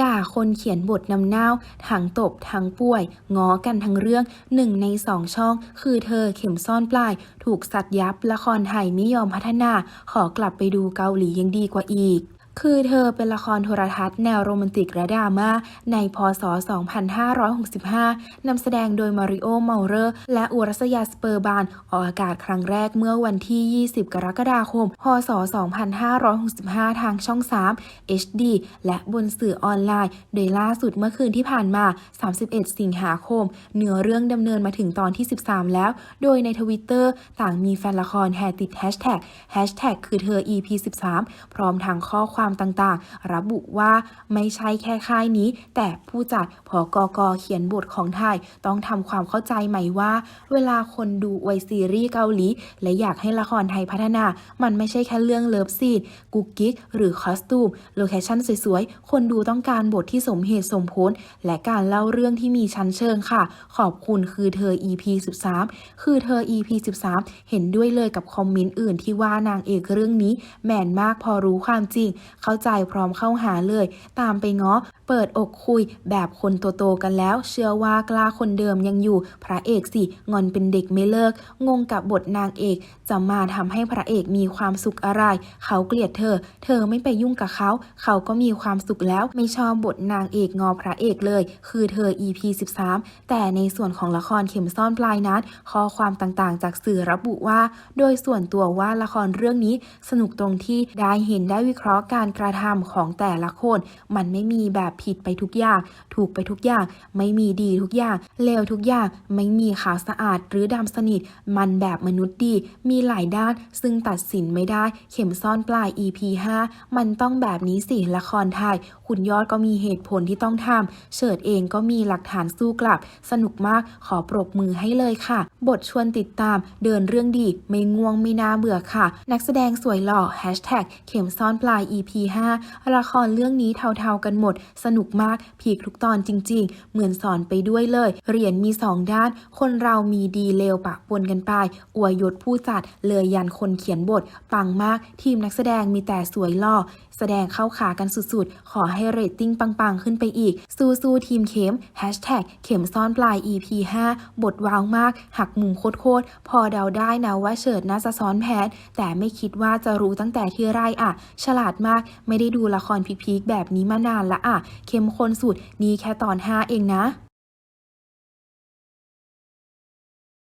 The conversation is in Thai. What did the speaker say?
ด่าคนเขียนบทนำเน่าทั้งตบทั้งป่วยง้อกันทั้งเรื่องหนึ่งในสองช่อง คือเธอเข็มซ่อนปลาย ถูกสัตยับละครไทยไม่ยอมพัฒนา ขอกลับไปดูเกาหลียังดีกว่าอีก คือเธอเป็นละครโทรทัศน์แนวโรแมนติกและดราม่าในพศ 2565 นำแสดงโดยมาริโอ เมาเรอร์ และอุรัสยาสเปอร์บาน ออกอากาศครั้งแรกเมื่อวันที่ 20 กรกฎาคม พศ 2565 ทางช่อง 3 HD และบนสื่อออนไลน์ โดยล่าสุดเมื่อคืนที่ผ่านมา 31 สิงหาคม เนื้อเรื่องดำเนินมาถึงตอนที่ 13 แล้ว โดยในทวิตเตอร์ต่างมีแฟนละครแห่ติดแฮชแท็กแฮชแท็กคือเธอ EP 13 พร้อมทางข้อความต่างๆ ระบุว่าไม่ใช่แค่ค่ายนี้ แต่ผู้จัดพอกกเขียนบทของไทย ต้องทำความเข้าใจใหม่ว่า เวลาคนดูอวยซีรีส์เกาหลี และอยากให้ละครไทยพัฒนา มันไม่ใช่แค่เรื่องเลิฟซีนกุ๊กกิ๊กหรือคอสตูมโลเคชั่นสวยๆ คนดูต้องการบทที่สมเหตุสมผล และการเล่าเรื่องที่มีชั้นเชิงค่ะ ขอบคุณคือเธอ EP 13 คือเธอ EP 13 เห็นด้วยเลยกับคอมเมนต์อื่นที่ว่านางเอกเรื่องนี้ แมนมากพอรู้ความจริงเข้าใจพร้อมเข้าหาเลย ตามไปง้อ เปิดอกคุยแบบคนโตๆกันแล้ว เชื่อว่ากล้าคนเดิมยังอยู่ พระเอกสิงอนเป็นเด็กไม่เลิก งงกับบทนางเอก จะมาทำให้พระเอกมีความสุขอะไร เขาเกลียดเธอ เธอไม่ไปยุ่งกับเขา เขาก็มีความสุขแล้ว ไม่ชอบบทนางเอกงอพระเอกเลย คือเธอ EP 13 แต่ในส่วนของละครเข็มซ่อนปลายนัด ข้อความต่างๆ จากสื่อระบุว่า โดยส่วนตัวว่าละครเรื่องนี้สนุกตรงที่ได้เห็นได้วิเคราะห์กันการกระทำของแต่ละคน มันไม่มีแบบผิดไปทุกอย่าง ถูกไปทุกอย่าง ไม่มีดีทุกอย่าง เลวทุกอย่าง ไม่มีขาวสะอาดหรือดำสนิท มันแบบมนุษย์ดี มีหลายด้าน ซึ่งตัดสินไม่ได้ เข็มซ่อนปลาย EP 5 มันต้องแบบนี้สิ ละครไทย คุณยอดก็มีเหตุผลที่ต้องทำเฉิดเองก็มีหลักฐานสู้กลับ สนุกมาก ขอปรบมือให้เลยค่ะ บทชวนติดตาม เดินเรื่องดี ไม่ง่วงไม่น่าเบื่อค่ะ นักแสดงสวยหล่อแฮชแท็กเข็มซ่อนปลาย EP 5 ละครเรื่องนี้เทาๆกันหมด สนุกมากพีคทุกตอนจริง ๆ เหมือนสอนไปด้วยเลย เหรียญมีสองด้าน คนเรามีดีเลวปะปนกันไป อวยยศผู้จัด เลยยันคนเขียนบท ปังมาก ทีมนักแสดงมีแต่สวยหล่อ แสดงเข้าขากันสุดๆ ขอให้เรตติ้งปังๆ ขึ้นไปอีก สู้ๆทีมเข็มแฮชแท็กเข็มซ่อนปลาย EP 5 บทว้าวมาก หักมุมโคตรๆ พอเดาได้นะว่าเฉิดน่าจะซ้อนแผนแต่ไม่คิดว่าจะรู้ตั้งแต่ที่ไรอะ ฉลาดมากไม่ได้ดูละครพีคๆแบบนี้มานานละอะ เข้มข้นสุด นี่แค่ตอน 5 เองนะ